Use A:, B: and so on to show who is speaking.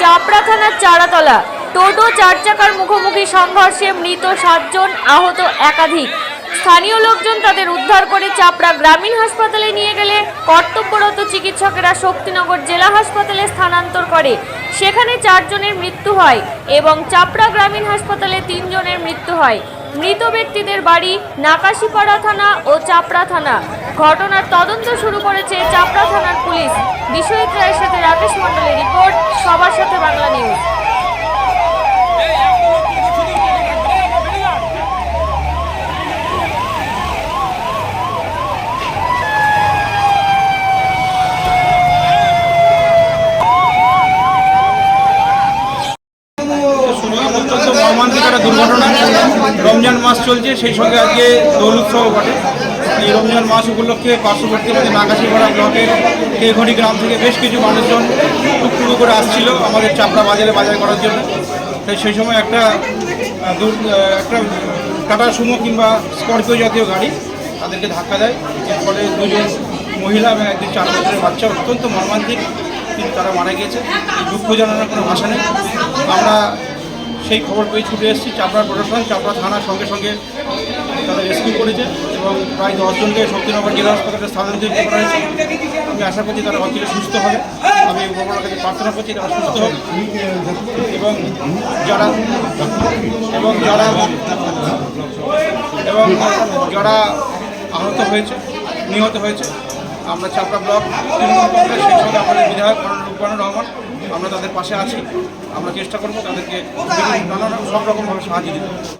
A: চাপড়া থানার চারাতলা। টোটো, চার চাকার মুখোমুখি সংঘর্ষে মৃত সাতজন আহত একাধিক। স্থানীয় লোকজন তাদের উদ্ধার করে চাপড়া গ্রামীণ হাসপাতালে নিয়ে গেলে কর্তব্যরত চিকিৎসকেরা শক্তিনগর জেলা হাসপাতালে স্থানান্তর করে। সেখানে চারজনের মৃত্যু হয় এবং চাপড়া গ্রামীণ হাসপাতালে তিনজনের মৃত্যু হয়। মৃত ব্যক্তিদের বাড়ি নাকাশিপাড়া থানা ও চাপড়া থানা। ঘটনার তদন্ত শুরু করেছে চাপড়া থানার পুলিশ। সাথে রাকেশ মণ্ডলের রিপোর্ট সবার সাথে বাংলা নিউজ
B: রমজান মাস চলছে, সেই সঙ্গে আজকে দোল উৎসব ঘটে। এই রমজান মাস উপলক্ষে পার্শ্ববর্তী আমাদের নাগাছিপাড়া ব্লকের কেঘড়ি গ্রাম থেকে বেশ কিছু মানুষজন টুকটুকু করে আসছিল আমাদের চাপড়া বাজারে বাজার করার জন্য। তাই সেই সময় একটা একটা টাটা সুমো কিংবা স্করপিও জাতীয় গাড়ি তাদেরকে ধাক্কা দেয়। এর ফলে দুজন মহিলা এবং একজন চার বছরের বাচ্চা অত্যন্ত মর্মান্তিক, কিন্তু তারা মারা গিয়েছে। দুঃখ জানানোর কোনো ভাষা নেই। আমরা সেই খবর পেয়ে ছুটে এসেছি। চাপড়া প্রশাসন, চাপড়া থানার সঙ্গে সঙ্গে তারা রেস্কিউ করেছে এবং প্রায় দশজনকে শক্তিনগর জেলা হাসপাতালে স্থানান্তরিত করা হয়েছে। আমি আশা করছি তারা অচিরে সুস্থ হবে। আমি উপরওয়ালার কাছে প্রার্থনা করছি তারা সুস্থ হোক। এবং যারা এবং যারা এবং যারা আহত হয়েছে, নিহত হয়েছে আমরা চাপড়া ব্লক তৃণমূল কংগ্রেস সেই সঙ্গে আমাদের বিধায়ক রূপায়ণ রহমান, আমরা তাদের পাশে আছি। আমরা চেষ্টা করব তাদেরকে নানা সব রকমভাবে সাহায্য দিতে।